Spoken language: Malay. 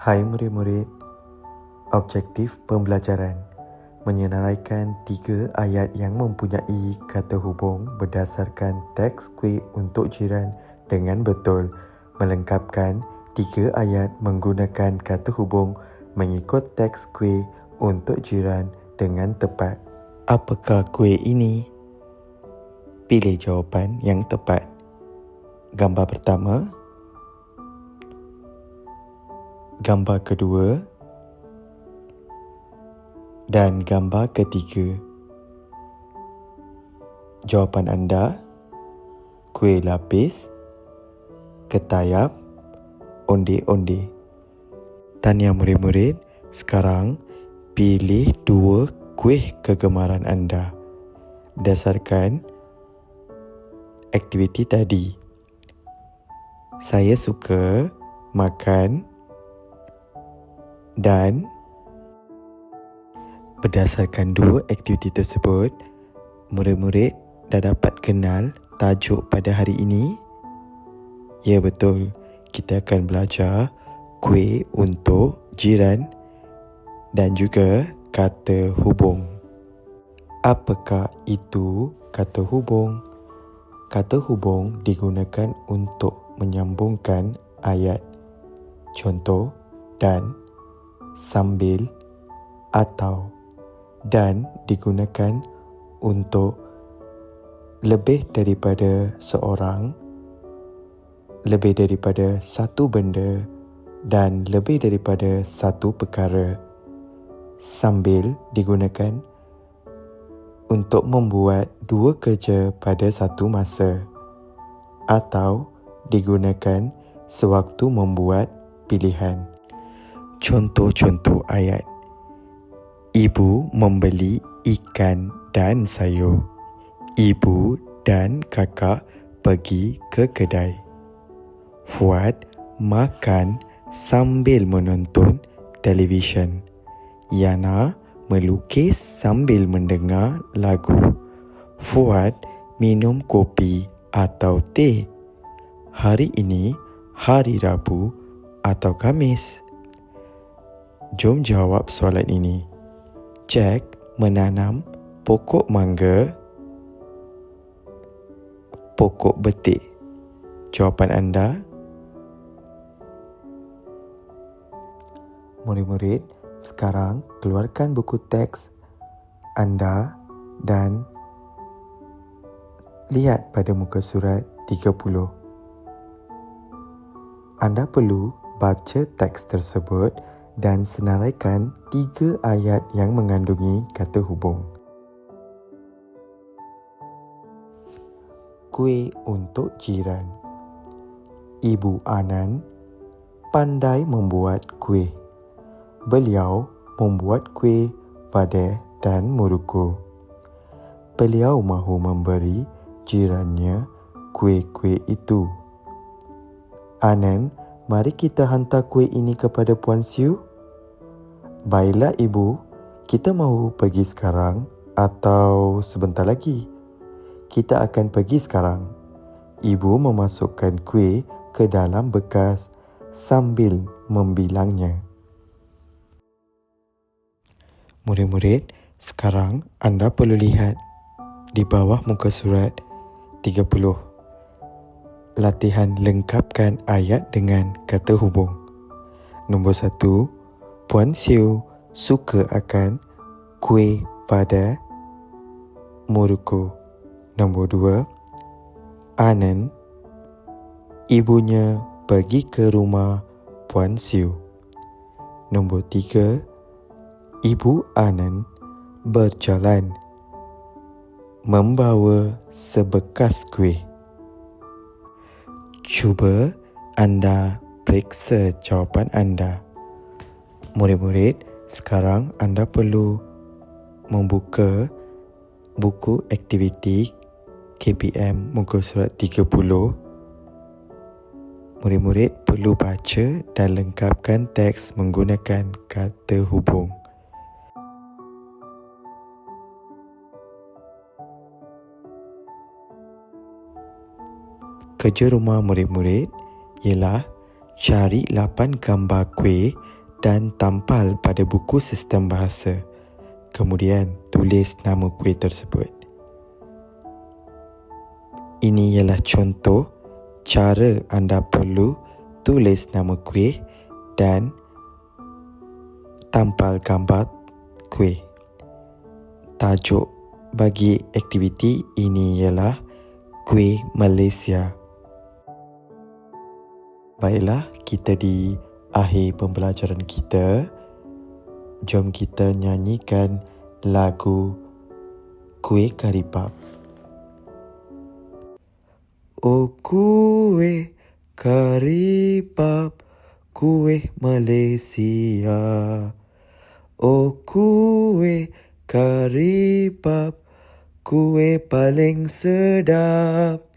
Hai murid-murid, objektif pembelajaran menyenaraikan tiga ayat yang mempunyai kata hubung berdasarkan teks kuih untuk jiran dengan betul melengkapkan tiga ayat menggunakan kata hubung mengikut teks kuih untuk jiran dengan tepat. Apakah kuih ini? Pilih jawapan yang tepat. Gambar pertama, gambar kedua dan gambar ketiga. Jawapan anda kuih lapis, ketayap, onde-onde. Tanya murid-murid, sekarang pilih dua kuih kegemaran anda dasarkan aktiviti tadi. Saya suka makan dan berdasarkan dua aktiviti tersebut, murid-murid dah dapat kenal tajuk pada hari ini. Ya betul, kita akan belajar kuih untuk jiran dan juga kata hubung. Apakah itu kata hubung? Kata hubung digunakan untuk menyambungkan ayat. Contoh dan sambil atau dan digunakan untuk lebih daripada seorang lebih daripada satu benda dan lebih daripada satu perkara. Sambil digunakan untuk membuat dua kerja pada satu masa atau digunakan sewaktu membuat pilihan contoh-contoh ayat. Ibu membeli ikan dan sayur. Ibu dan kakak pergi ke kedai. Fuad makan sambil menonton televisyen. Yana melukis sambil mendengar lagu. Fuad minum kopi atau teh. Hari ini hari Rabu atau Kamis. Jom jawab soalan ini. Jack menanam pokok mangga, pokok betik. Jawapan anda? Murid-murid, sekarang keluarkan buku teks anda dan lihat pada muka surat 30. Anda perlu baca teks tersebut dan senaraikan tiga ayat yang mengandungi kata hubung. Kuih untuk jiran Ibu Anan pandai membuat kuih. Beliau membuat kuih pada dan muruku. Beliau mahu memberi jirannya kuih-kuih itu. Anan, mari kita hantar kuih ini kepada Puan Siu. Baiklah ibu, kita mahu pergi sekarang atau sebentar lagi? Kita akan pergi sekarang. Ibu memasukkan kuih ke dalam bekas sambil membilangnya. Murid-murid, sekarang anda perlu lihat di bawah muka surat 30. Latihan lengkapkan ayat dengan kata hubung. Nombor satu, Puan Siu suka akan kuih pada Muruku. Nombor dua, Anan, ibunya pergi ke rumah Puan Siu. Nombor tiga, Ibu Anan berjalan membawa sebekas kuih. Cuba anda periksa jawapan anda. Murid-murid, sekarang anda perlu membuka buku aktiviti KPM muka surat 30. Murid-murid perlu baca dan lengkapkan teks menggunakan kata hubung. Kerja rumah murid-murid ialah Cari 8 gambar kuih dan tampal pada buku sistem bahasa. Kemudian, tulis nama kuih tersebut. Ini ialah contoh cara anda perlu tulis nama kuih dan tampal gambar kuih. Tajuk bagi aktiviti ini ialah Kuih Malaysia. Baiklah, kita di akhir pembelajaran kita. Jom kita nyanyikan lagu Kuih Karipap. Oh kuih karipap, kuih Malaysia. Oh kuih karipap, kuih paling sedap.